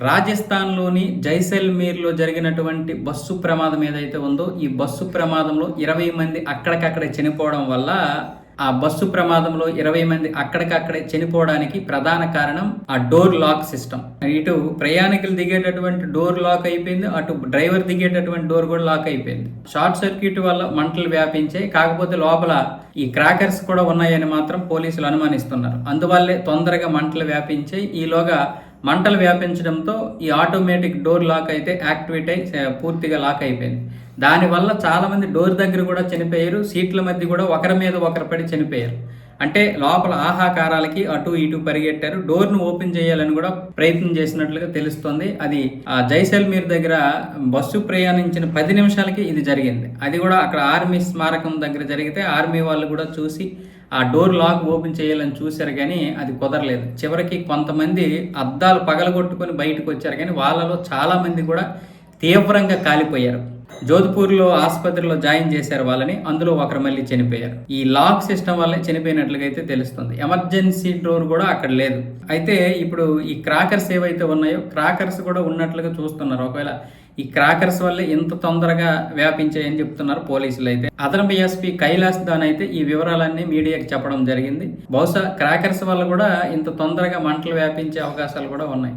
రాజస్థాన్లోని జైసల్మీర్లో జరిగినటువంటి బస్సు ప్రమాదం ఏదైతే ఉందో ఈ బస్సు ప్రమాదంలో ఇరవై మంది అక్కడికక్కడే చనిపోవడం వల్ల ఆ బస్సు ప్రమాదంలో ఇరవై మంది అక్కడికక్కడే చనిపోవడానికి ప్రధాన కారణం ఆ డోర్ లాక్ సిస్టమ్. ఇటు ప్రయాణికులు దిగేటటువంటి డోర్ లాక్ అయిపోయింది అటు డ్రైవర్ దిగేటటువంటి డోర్ కూడా లాక్ అయిపోయింది. షార్ట్ సర్క్యూట్ వల్ల మంటలు వ్యాపించాయి కాకపోతే లోపల ఈ క్రాకర్స్ కూడా ఉన్నాయని మాత్రం పోలీసులు అనుమానిస్తున్నారు. అందువల్లే తొందరగా మంటలు వ్యాపించాయి. ఈలోగా మంటలు వ్యాపించడంతో ఈ ఆటోమేటిక్ డోర్ లాక్ అయితే యాక్టివేట్ అయి పూర్తిగా లాక్ అయిపోయింది. దానివల్ల చాలామంది డోర్ దగ్గర కూడా చనిపోయారు సీట్ల మధ్య కూడా ఒకరి మీద ఒకరు పడి చనిపోయారు. అంటే లోపల ఆహాకారాలకి అటు ఇటు పరిగెట్టారు. డోర్ను ఓపెన్ చేయాలని కూడా ప్రయత్నం చేసినట్లుగా తెలుస్తోంది. అది ఆ జైసల్మీర్ దగ్గర బస్సు ప్రయాణించిన పది నిమిషాలకి ఇది జరిగింది. అది కూడా అక్కడ ఆర్మీ స్మారకం దగ్గర జరిగితే ఆర్మీ వాళ్ళు కూడా చూసి ఆ డోర్ లాక్ ఓపెన్ చేయాలని చూశారు కానీ అది కుదరలేదు. చివరికి కొంతమంది అద్దాలు పగలగొట్టుకొని బయటకు వచ్చారు కానీ వాళ్ళలో చాలామంది కూడా తీవ్రంగా కాలిపోయారు. జోధ్పూర్లో ఆసుపత్రిలో జాయిన్ చేశారు వాళ్ళని అందులో ఒకరు మళ్ళీ చనిపోయారు. ఈ లాక్ సిస్టమ్ వల్లే చనిపోయినట్లుగా అయితే తెలుస్తుంది. ఎమర్జెన్సీ డోర్ కూడా అక్కడ లేదు. అయితే ఇప్పుడు ఈ క్రాకర్స్ ఏవైతే ఉన్నాయో క్రాకర్స్ కూడా ఉన్నట్లుగా చూస్తున్నారు. ఒకవేళ ఈ క్రాకర్స్ వల్లే ఇంత తొందరగా వ్యాపించాయని చెప్తున్నారు పోలీసులు అయితే. అదనపు ఎస్పీ కైలాస్ దాన్ అయితే ఈ వివరాలన్నీ మీడియాకి చెప్పడం జరిగింది. బహుశా క్రాకర్స్ వల్ల కూడా ఇంత తొందరగా మంటలు వ్యాపించే అవకాశాలు కూడా ఉన్నాయి.